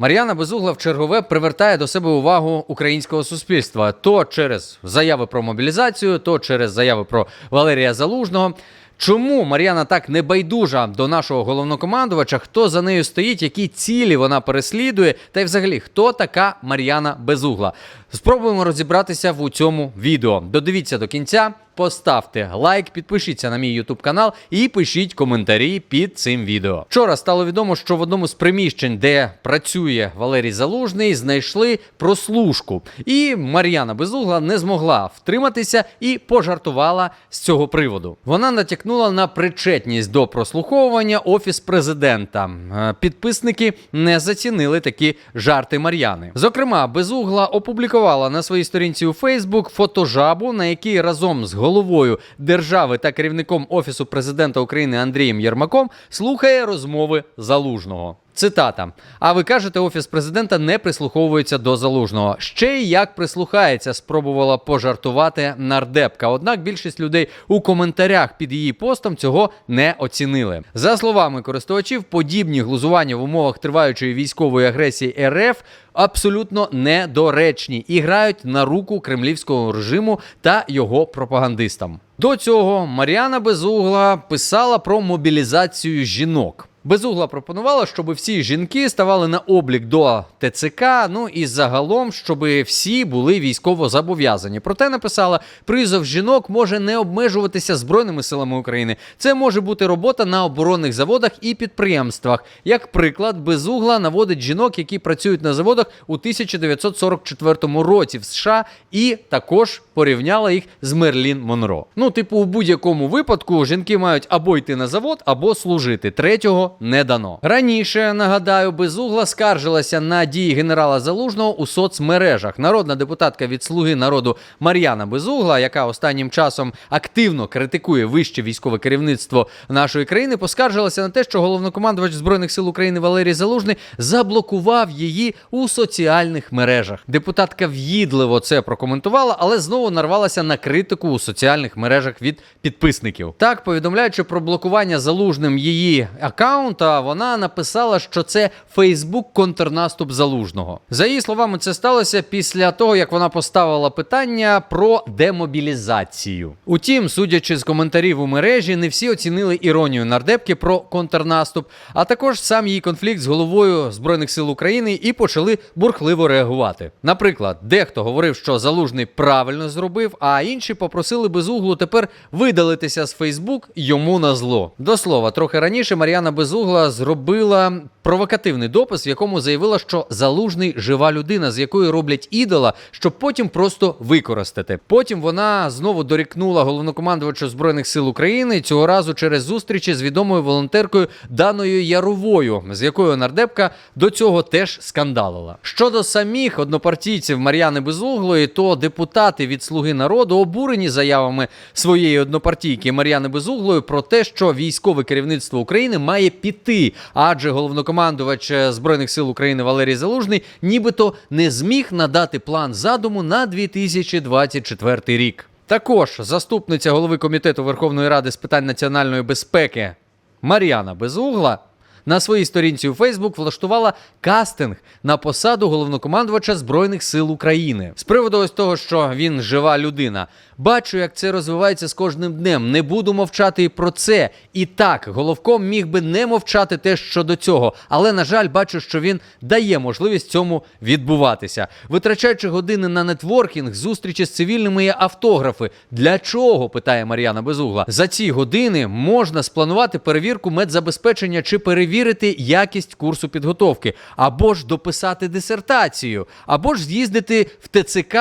Мар'яна Безугла в чергове привертає до себе увагу українського суспільства то через заяви про мобілізацію, то через заяви про Валерія Залужного. Чому Мар'яна так небайдужа до нашого головнокомандувача? Хто за нею стоїть, які цілі вона переслідує? Та й взагалі, хто така Мар'яна Безугла? Спробуємо розібратися в у цьому відео. Додивіться до кінця, поставте лайк, підпишіться на мій YouTube канал і пишіть коментарі під цим відео. Вчора стало відомо, що в одному з приміщень, де працює Валерій Залужний, знайшли прослушку. І Мар'яна Безугла не змогла втриматися і пожартувала з цього приводу. Вона натякнула на причетність до прослуховування офіс президента. Е, Підписники не зацінили такі жарти Мар'яни. Зокрема, Безугла опублікувала на своїй сторінці у Фейсбук фотожабу, на якій разом з головою держави та керівником офісу президента України Андрієм Єрмаком слухає розмови залужного. Цитата: А ви кажете, офіс президента не прислуховується до залужного. Ще й як прислухається, спробувала пожартувати нардепка. Однак більшість людей у коментарях під її постом цього не оцінили. За словами користувачів, подібні глузування в умовах триваючої військової агресії РФ абсолютно недоречні і грають на руку кремлівського режиму та його пропагандистам. До цього Мар'яна Безугла писала про мобілізацію жінок. Безугла пропонувала, щоб всі жінки ставали на облік до ТЦК, ну і загалом, щоб всі були військово зобов'язані. Проте написала, призов жінок може не обмежуватися збройними силами України. Це може бути робота на оборонних заводах і підприємствах. Як приклад, безугла наводить жінок, які працюють на заводах у 1944 році в США, і також порівняла їх з Мерлін Монро. Ну, типу, у будь-якому випадку жінки мають або йти на завод, або служити. Третього не дано. Раніше нагадаю, безугла скаржилася на дії генерала Залужного у соцмережах. Народна депутатка від Слуги народу Мар'яна Безугла, яка останнім часом активно критикує вище військове керівництво нашої країни, поскаржилася на те, що головнокомандувач збройних сил України Валерій Залужний заблокував її у соціальних мережах. Депутатка в'їдливо це прокоментувала, але знову нарвалася на критику у соціальних мережах від підписників. Так, повідомляючи про блокування залужним її аккаунта, вона написала, що це Фейсбук контрнаступ залужного. За її словами, це сталося після того, як вона поставила питання про демобілізацію. Утім, судячи з коментарів у мережі, не всі оцінили іронію нардепки про контрнаступ, а також сам її конфлікт з головою збройних сил України і почали бурхливо реагувати. Наприклад, дехто говорив, що залужний правильно зробив, а інші попросили безуглу тепер видалитися з Фейсбук йому на зло. До слова, трохи раніше Мар'яна Безугла зробила провокативний допис, в якому заявила, що залужний жива людина, з якої роблять ідола, щоб потім просто використати. Потім вона знову дорікнула головнокомандувачу збройних сил України цього разу через зустрічі з відомою волонтеркою Даною Яровою, з якою нардепка до цього теж скандалила. Щодо самих однопартійців Мар'яни Безуглої, то депутати від Слуги народу обурені заявами своєї однопартійки Мар'яни Безуглої про те, що військове керівництво України має піти, адже головнокомандувач е, збройних сил України Валерій Залужний нібито не зміг надати план задуму на 2024 рік. Також заступниця голови комітету Верховної Ради з питань національної безпеки Мар'яна Безугла на своїй сторінці у Фейсбук влаштувала кастинг на посаду головнокомандувача Збройних сил України. З приводу ось того, що він жива людина. Бачу, як це розвивається з кожним днем. Не буду мовчати і про це. І так, головком міг би не мовчати теж щодо цього, але на жаль, бачу, що він дає можливість цьому відбуватися. Витрачаючи години на нетворкінг, зустрічі з цивільними і автографи. Для чого? питає Мар'яна Безугла. За ці години можна спланувати перевірку медзабезпечення чи перевірити якість курсу підготовки, або ж дописати дисертацію, або ж з'їздити в ТЦК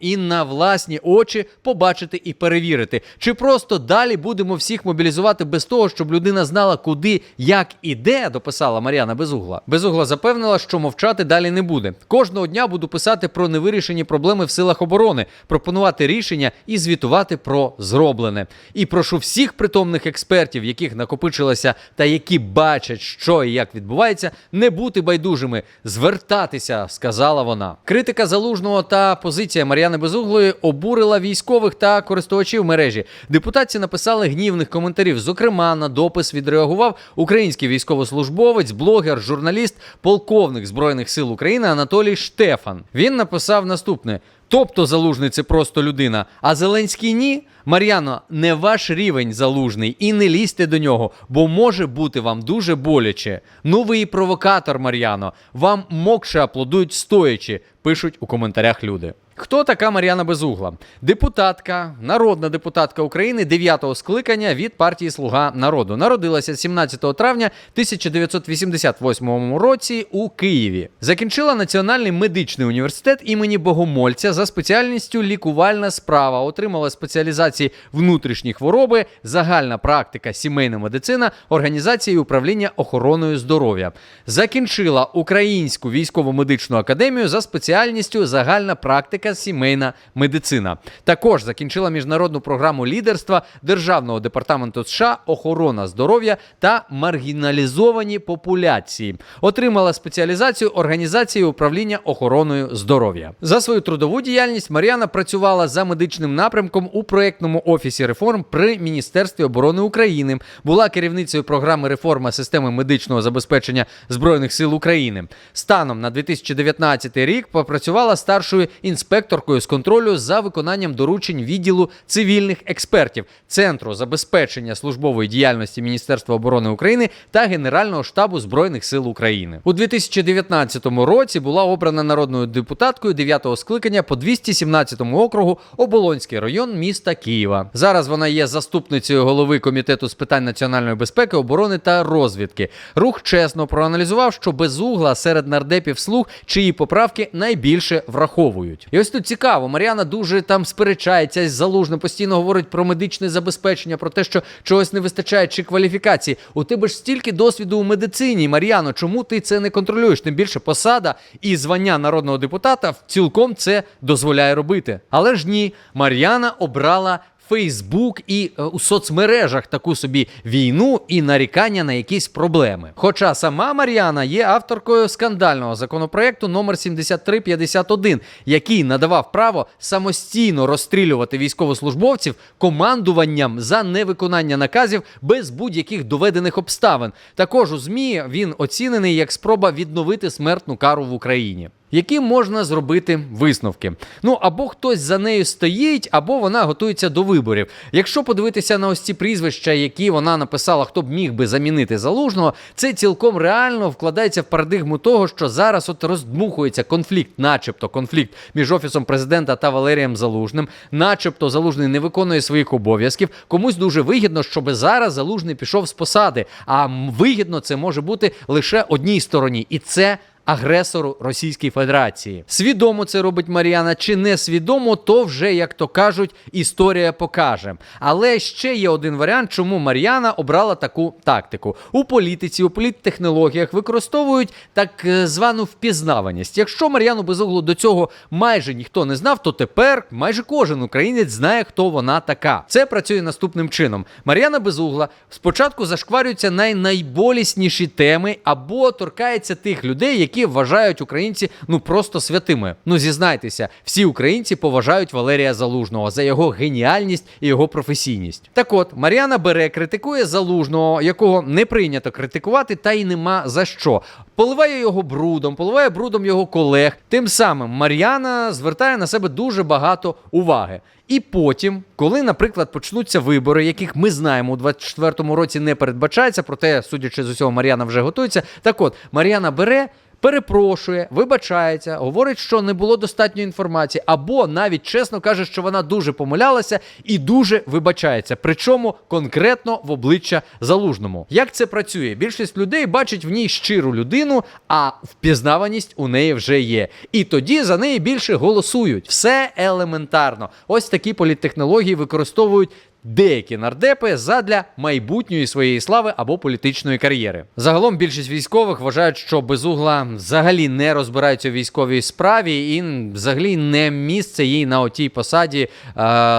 і на власні очі побачити і перевірити. Чи просто далі будемо всіх мобілізувати без того, щоб людина знала, куди, як і де, дописала Мар'яна Безугла. Безугла запевнила, що мовчати далі не буде. Кожного дня буду писати про невирішені проблеми в силах оборони, пропонувати рішення і звітувати про зроблене. І прошу всіх притомних експертів, яких накопичилося та які бачать, що і як відбувається, не бути байдужими, звертатися, сказала вона. Критика залужного та позиція Мар'яни Мар'яни Безуглої обурила військових та користувачів мережі. Депутатці написали гнівних коментарів. Зокрема, на допис відреагував український військовослужбовець, блогер, журналіст, полковник Збройних сил України Анатолій Штефан. Він написав наступне. Тобто залужний це просто людина, а Зеленський ні. Мар'яно, не ваш рівень залужний і не лізьте до нього, бо може бути вам дуже боляче. Ну ви і провокатор, Мар'яно. Вам мокше аплодують стоячи, пишуть у коментарях люди. Хто така Мар'яна Безугла? Депутатка, народна депутатка України 9-го скликання від партії Слуга народу. Народилася 17 травня 1988 році у Києві. Закінчила Національний медичний університет імені Богомольця за спеціальністю лікувальна справа. Отримала спеціалізації внутрішні хвороби, загальна практика, сімейна медицина, організація і управління охороною здоров'я. Закінчила Українську військово-медичну академію за спеціальністю загальна практика, сімейна медицина. Також закінчила міжнародну програму лідерства Державного департаменту США охорона здоров'я та маргіналізовані популяції. Отримала спеціалізацію організації управління охороною здоров'я. За свою трудову діяльність Мар'яна працювала за медичним напрямком у проєктному офісі реформ при Міністерстві оборони України. Була керівницею програми реформа системи медичного забезпечення збройних сил України. Станом на 2019 рік попрацювала старшою інспекторкою з контролю за виконанням доручень відділу цивільних експертів Центру забезпечення службової діяльності Міністерства оборони України та Генерального штабу збройних сил України. У 2019 році була обрана народною депутаткою 9-го скликання по 217 округу Оболонський район міста Києва. Зараз вона є заступницею голови комітету з питань національної безпеки, оборони та розвідки. Рух чесно проаналізував, що безугла серед нардепів слуг, чиї поправки найбільше враховують. І ось тут цікаво, Мар'яна дуже там сперечається із залужним, постійно говорить про медичне забезпечення, про те, що чогось не вистачає чи кваліфікації. У тебе ж стільки досвіду у медицині, Мар'яно, чому ти це не контролюєш? Тим більше посада і звання народного депутата цілком це дозволяє робити. Але ж ні, Мар'яна обрала. Фейсбук і е, у соцмережах таку собі війну і нарікання на якісь проблеми. Хоча сама Мар'яна є авторкою скандального законопроекту номер 7351, який надавав право самостійно розстрілювати військовослужбовців командуванням за невиконання наказів без будь-яких доведених обставин. Також у ЗМІ він оцінений як спроба відновити смертну кару в Україні. Які можна зробити висновки? Ну або хтось за нею стоїть, або вона готується до виборів. Якщо подивитися на ось ці прізвища, які вона написала, хто б міг би замінити залужного, це цілком реально вкладається в парадигму того, що зараз от роздмухується конфлікт, начебто конфлікт між офісом президента та Валерієм Залужним, начебто залужний не виконує своїх обов'язків. Комусь дуже вигідно, щоб зараз залужний пішов з посади. А вигідно це може бути лише одній стороні, і це агресору Російської Федерації. Свідомо це робить Мар'яна чи не свідомо, то вже, як то кажуть, історія покаже. Але ще є один варіант, чому Мар'яна обрала таку тактику. У політиці, у політтехнологіях використовують так е, звану впізнаваність. Якщо Мар'яну Безуглу до цього майже ніхто не знав, то тепер майже кожен українець знає, хто вона така. Це працює наступним чином. Мар'яна Безугла спочатку зашкварюється на найболісніші теми або торкається тих людей, які вважають українці ну просто святими. Ну зізнайтеся, всі українці поважають Валерія Залужного за його геніальність і його професійність. Так от Мар'яна бере, критикує залужного, якого не прийнято критикувати, та й нема за що. Поливає його брудом, поливає брудом його колег. Тим самим Мар'яна звертає на себе дуже багато уваги. І потім, коли, наприклад, почнуться вибори, яких ми знаємо у 24-му році не передбачається, проте, судячи з усього, Мар'яна вже готується. Так от, Мар'яна бере. Перепрошує, вибачається, говорить, що не було достатньо інформації, або навіть чесно каже, що вона дуже помилялася і дуже вибачається. Причому конкретно в обличчя залужному. Як це працює? Більшість людей бачить в ній щиру людину, а впізнаваність у неї вже є. І тоді за неї більше голосують. Все елементарно. Ось такі політтехнології використовують деякі нардепи задля майбутньої своєї слави або політичної кар'єри. Загалом більшість військових вважають, що безугла взагалі не розбирається у військовій справі, і взагалі не місце їй на отій посаді е,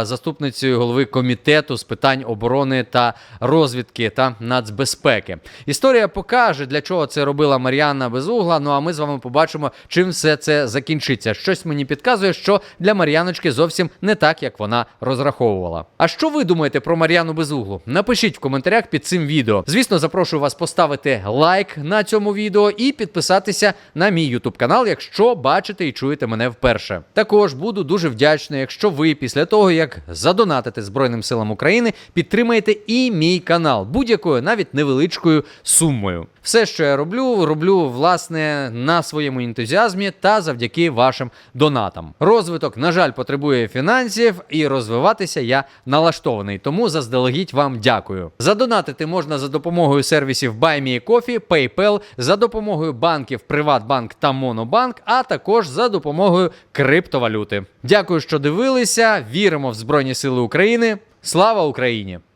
заступницею голови комітету з питань оборони та розвідки та нацбезпеки. Історія покаже, для чого це робила Мар'яна Безугла. Ну а ми з вами побачимо, чим все це закінчиться. Щось мені підказує, що для Мар'яночки зовсім не так, як вона розраховувала. А що ви думаєте про Мар'яну Безуглу? Напишіть в коментарях під цим відео. Звісно, запрошую вас поставити лайк на цьому відео і підписатися на мій YouTube канал, якщо бачите і чуєте мене вперше. Також буду дуже вдячний, якщо ви після того, як задонатите Збройним силам України, підтримаєте і мій канал будь-якою, навіть невеличкою сумою. Все, що я роблю, роблю власне на своєму ентузіазмі та завдяки вашим донатам. Розвиток, на жаль, потребує фінансів, і розвиватися я налаштований. Тому заздалегідь вам дякую. Задонатити можна за допомогою сервісів BuyMeCoffee, PayPal, за допомогою банків Приватбанк та Монобанк, а також за допомогою криптовалюти. Дякую, що дивилися. Віримо в Збройні Сили України. Слава Україні!